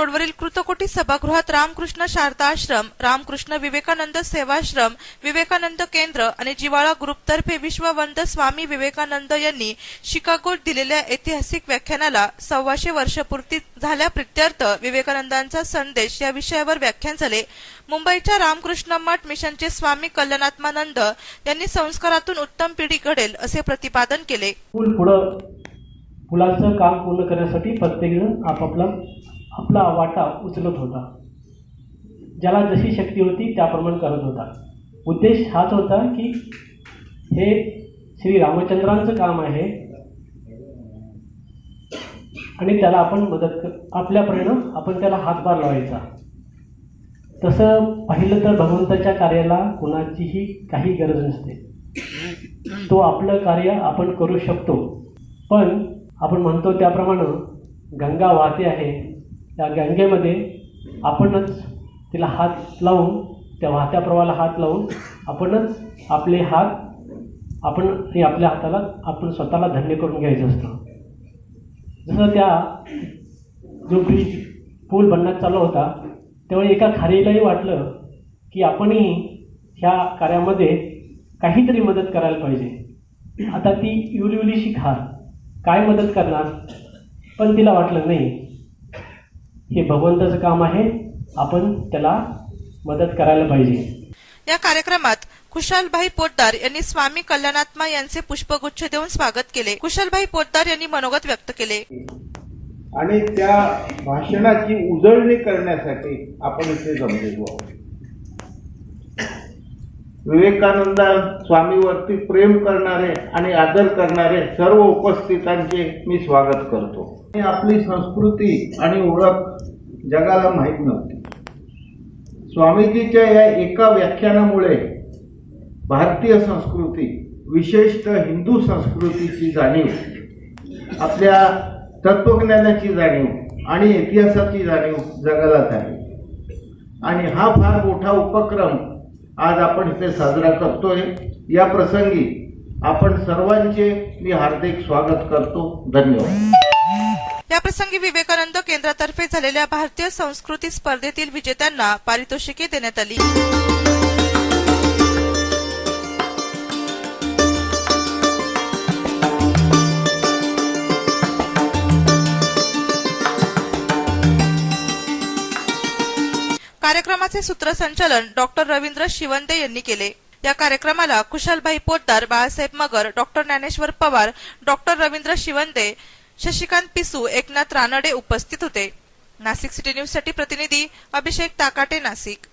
रोडवरील कृतकोटी सभागृहात रामकृष्ण शारदाश्रम रामकृष्ण विवेकानंद सेवाश्रम विवेकानंद केंद्र आणि जिवाळा ग्रुपतर्फे विश्ववंत स्वामी विवेकानंद यांनी शिकागोत दिलेल्या ऐतिहासिक व्याख्यानाला सव्वाशे वर्षपूर्ती झाल्याप्रित्यर्थ विवेकानंदांचा संदेश या विषयावर व्याख्यान झाले. मुंबईच्या रामकृष्ण मठ मिशनचे स्वामी कल्याणात्मानंद यांनी संस्कारातून उत्तम पिढी घडेल असे प्रतिपादन केले. पुढं पुलाचं काम पूर्ण करण्यासाठी प्रत्येकजण आपापला आपला वाटा उचलत होता. ज्याला जशी शक्ती होती त्याप्रमाणे करत होता. उद्देश हाच होता की हे श्री रामचंद्रांचं काम आहे. आणि त्याला आपण मदत कर आपल्यापर्यंत आपण त्याला हातभार लावायचा. तसं पाहिलं तर भगवंताच्या कार्याला कोणाचीही काही गरज नसते. तो आपलं कार्य आपण करू शकतो. पण आपण म्हणतो त्याप्रमाणे गंगा वाहते आहे. त्या गंगेमध्ये आपणच तिला हात लावून त्या वाहत्या प्रवाहाला हात लावून आपणच आपले हात आपण आणि आपल्या हाताला आपण स्वतःला धन्य करून घ्यायचं असतं. जसं त्या जो ब्रिज पूल बनण्यात चालू होता तेव्हा एका खारीलाही वाटलं की आपणही ह्या कार्यामध्ये काहीतरी मदत करायला पाहिजे. आता ती इवलिवलीशी खार काय मदत करणार? पण तिला वाटलं नाही. हे भगवंताचं काम आहे. आपण त्याला मदत करायला पाहिजे. या कार्यक्रमात कुशालभाई पोतदार यांनी स्वामी कल्याणात्मा यांचे पुष्पगुच्छ देऊन स्वागत केले. कुशालभाई पोतदार यांनी मनोगत व्यक्त केले. आणि त्या भाषणाची उजळणी करण्यासाठी आपण इथे जमलेलो आहोत. विवेकानंद स्वामीवरती प्रेम करणारे आणि आदर करणारे सर्व उपस्थितांचे मी स्वागत करतो. आपली संस्कृती आणि ओळख जगाला माहीत नव्हती. स्वामीजीच्या या एका व्याख्यानामुळे भारतीय संस्कृती विशेषतः हिंदू संस्कृतीची जाणीव आपल्या तत्वज्ञानाची जाणीव आणि इतिहासाची जाणीव जगाला झाली. आणि हा फार मोठा उपक्रम आज आपण इथे साजरा करतोय. या प्रसंगी आपण सर्वांचे मी हार्दिक स्वागत करतो. धन्यवाद. या प्रसंगी विवेकानंद केंद्रातर्फे झालेल्या भारतीय संस्कृती स्पर्धेतील विजेत्यांना पारितोषिके देण्यात आली. कार्यक्रमाचे सूत्रसंचालन डॉक्टर रवींद्र शिवंदे यांनी केले. या कार्यक्रमाला कुशालभाई पोतदार बाळासाहेब मगर डॉक्टर ज्ञानेश्वर पवार डॉक्टर रवींद्र शिवंदे शशिकांत पिसू एकनाथ रानडे उपस्थित होते. नाशिक सिटी न्यूजसाठी प्रतिनिधी अभिषेक ताकाटे नाशिक.